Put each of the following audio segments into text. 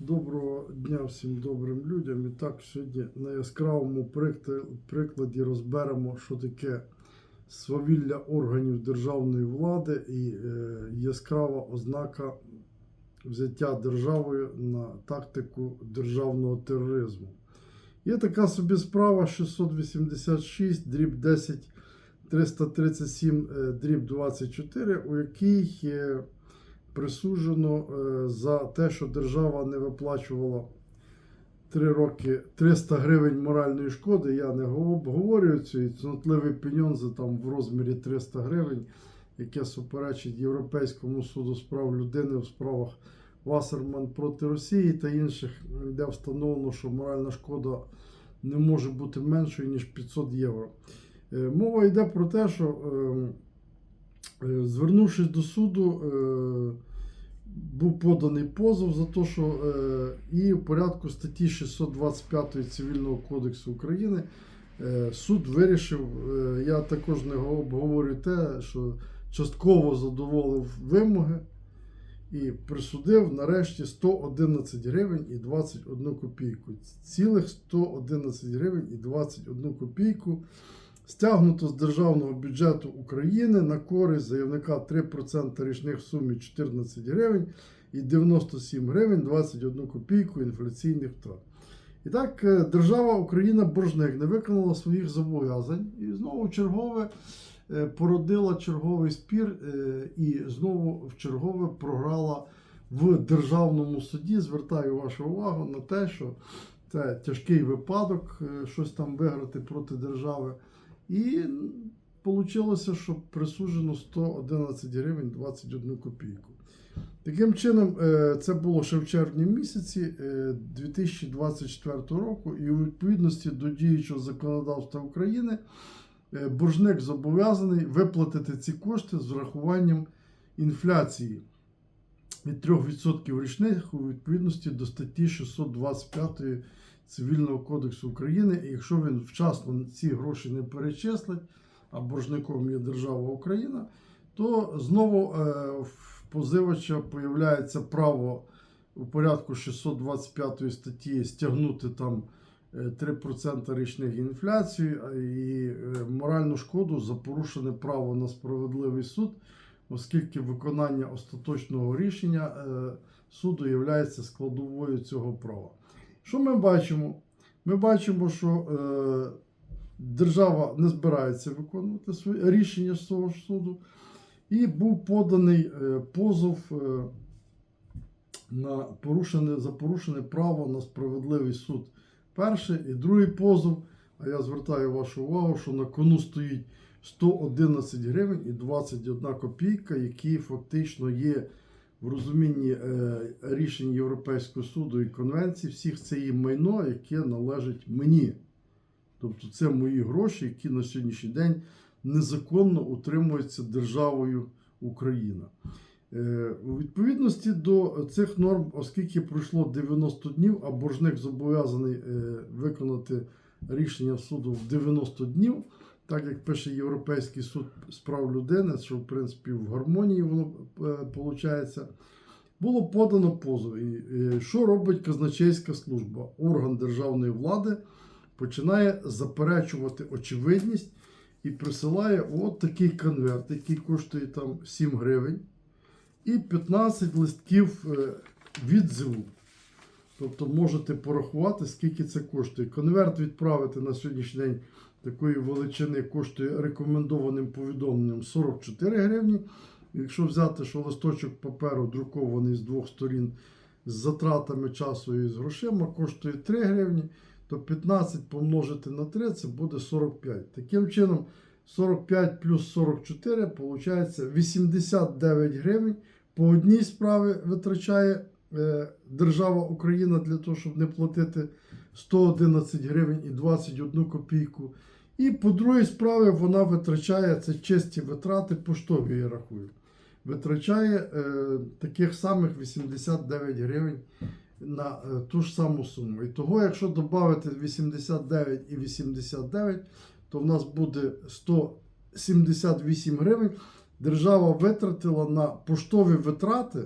Доброго дня всім добрим людям. І так, сьогодні на яскравому прикладі розберемо, що таке свавілля органів державної влади і е, яскрава ознака взяття державою на тактику державного тероризму. Є така собі справа 686, дріб 10, 337, е, дріб 24, у якій е, присуджено е, за те, що держава не виплачувала 3 роки 300 гривень моральної шкоди. Я не обговорюю цей цнотливий пеньон за там в розмірі 300 гривень, яке суперечить Європейському суду з прав людини в справах Вассерман проти Росії та інших, де встановлено, що моральна шкода не може бути меншою, ніж 500 євро. Е, Мова йде про те, що ем, Е, Звернувшись до суду, був поданий позов за те, що е, і в порядку статті 625 Цивільного кодексу України е, суд вирішив, е, я також не го- обговорю те, що частково задоволив вимоги і присудив нарешті 111 гривень і 21 копійку. Цілих 111 гривень і 21 копійку стягнуто з державного бюджету України на користь заявника 3% річних в сумі 14 гривень і 97 гривень 21 копійку інфляційних втрат. І так, е, держава Україна боржник не виконала своїх зобов'язань і знову чергове е, породила черговий спір е, і знову в чергове програла в державному суді. Звертаю вашу увагу на те, що це тяжкий випадок, щось там виграти проти держави. І вийшло, що присуджено 111 гривень 21 копійку. Таким чином, е, це було ще в червні місяці е, 2024 року, і у відповідності до діючого законодавства України е, боржник зобов'язаний виплатити ці кошти з врахуванням інфляції від 3% річних у відповідності до статті 625 Цивільного кодексу України, і якщо він вчасно ці гроші не перечислить, а боржником є держава Україна, то знову е, в позивача появляється право у порядку 625 статті стягнути там е, 3% річних інфляції і е, моральну шкоду за порушене право на справедливий суд, оскільки виконання остаточного рішення е, суду є складовою цього права. Що ми бачимо? Ми бачимо, що е, держава не збирається виконувати своє рішення з того ж суду, і був поданий е, позов на порушене, за порушене право на справедливий суд. Перший і другий позов. А я звертаю вашу увагу, що на кону стоїть 111 гривень і 21 копійка, які фактично є в розумінні е, рішень Європейського суду і конвенції, всіх це є майно, яке належить мені. Тобто це мої гроші, які на сьогоднішній день незаконно утримуються державою Україна. Е, У відповідності до цих норм, оскільки пройшло 90 днів, а боржник зобов'язаний е, виконати рішення суду в 90 днів, так як пише Європейський суд з прав людини, що в принципі в гармонії воно виходить, було подано позов. І, е, що робить казначейська служба? Орган державної влади починає заперечувати очевидність і присилає от такий конверт, який коштує там 7 гривень, і 15 листків е, відзиву. Тобто можете порахувати, скільки це коштує. Конверт відправити на сьогоднішній день такої величини коштує рекомендованим повідомленням 44 гривні. Якщо взяти, що листочок паперу друкований з двох сторін з затратами часу і з грошима, коштує 3 гривні, то 15 помножити на 3 це буде 45. Таким чином, 45 плюс 44 виходить 89 гривень. По одній справі витрачає держава Україна для того, щоб не платити 111 гривень і 21 копійку. І по другій справі вона витрачає це чисті витрати, поштові я рахую. Витрачає е, таких самих 89 гривень на е, ту ж саму суму. І того, якщо додати 89 і 89, то в нас буде 178 гривень. Держава витратила на поштові витрати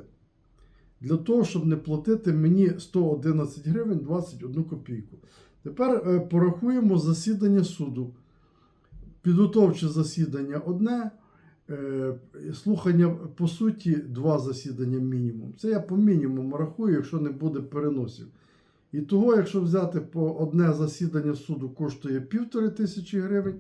для того, щоб не платити мені 111 гривень 21 копійку. Тепер е, порахуємо засідання суду. Підготовче засідання одне, е, слухання по суті два засідання мінімум. Це я по мінімуму рахую, якщо не буде переносів. І того, якщо взяти по одне засідання суду коштує півтори тисячі гривень,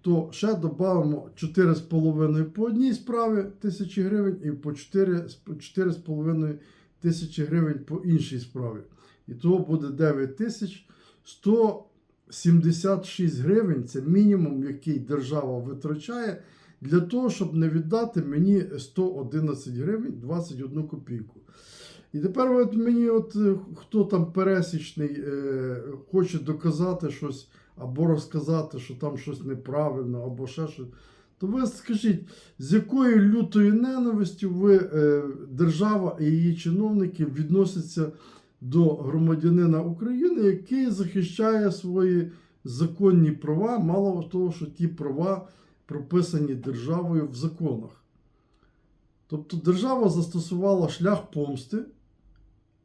то ще додамо 4,5 по одній справі тисячі гривень і по 4 4,5 тисячі гривень по іншій справі. І того буде 9 тисяч 176 гривень це мінімум, який держава витрачає для того, щоб не віддати мені 111 гривень 21 копійку. І тепер от мені, от е, хто там пересічний, е, хоче доказати щось або розказати, що там щось неправильно, або ще щось. То ви скажіть, з якою лютою ненавистю ви, е, держава і її чиновники відносяться до громадянина України, який захищає свої законні права, мало того, що ті права прописані державою в законах. Тобто держава застосувала шлях помсти,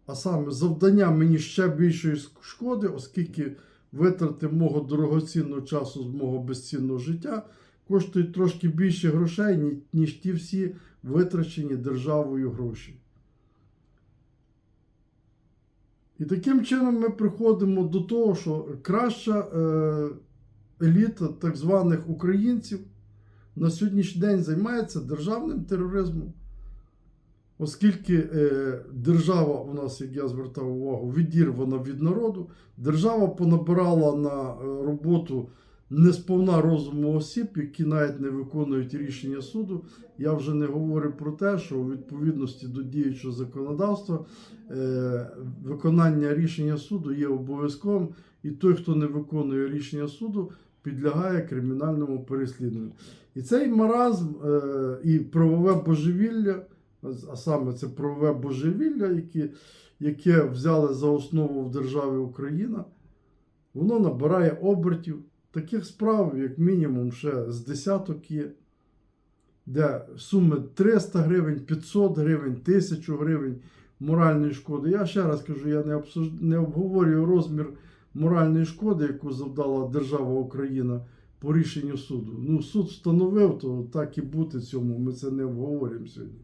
а саме завдання мені ще більшої шкоди, оскільки витрати мого дорогоцінного часу з мого безцінного життя коштують трошки більше грошей, ніж ті всі витрачені державою гроші. І таким чином ми приходимо до того, що краща е, еліта так званих українців на сьогоднішній день займається державним тероризмом. Оскільки е, держава у нас, як я звертав увагу, відірвана від народу, держава понабирала на е, роботу несповна розуму осіб, які навіть не виконують рішення суду. Я вже не говорю про те, що у відповідності до діючого законодавства е, виконання рішення суду є обов'язковим, і той, хто не виконує рішення суду, підлягає кримінальному переслідуванню. І цей маразм і правове божевілля, а саме це правове божевілля, яке, яке взяли за основу в державі Україна, воно набирає обертів. Таких справ, як мінімум, ще з десяток є, де суми 300 гривень, 500 гривень, 1000 гривень моральної шкоди. Я ще раз кажу, я не, обсуж... не обговорюю розмір моральної шкоди, яку завдала держава Україна по рішенню суду. Ну, суд встановив, то так і бути цьому, ми це не обговорюємо сьогодні.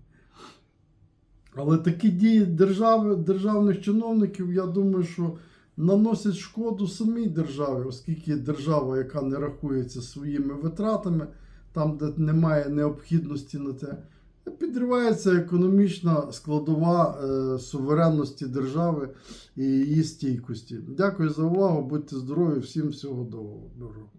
Але такі дії держави, державних чиновників, я думаю, що наносять шкоду самій державі, оскільки держава, яка не рахується своїми витратами, там, де немає необхідності на це, підривається економічна складова е, суверенності держави і її стійкості. Дякую за увагу, будьте здорові, всім всього доброго.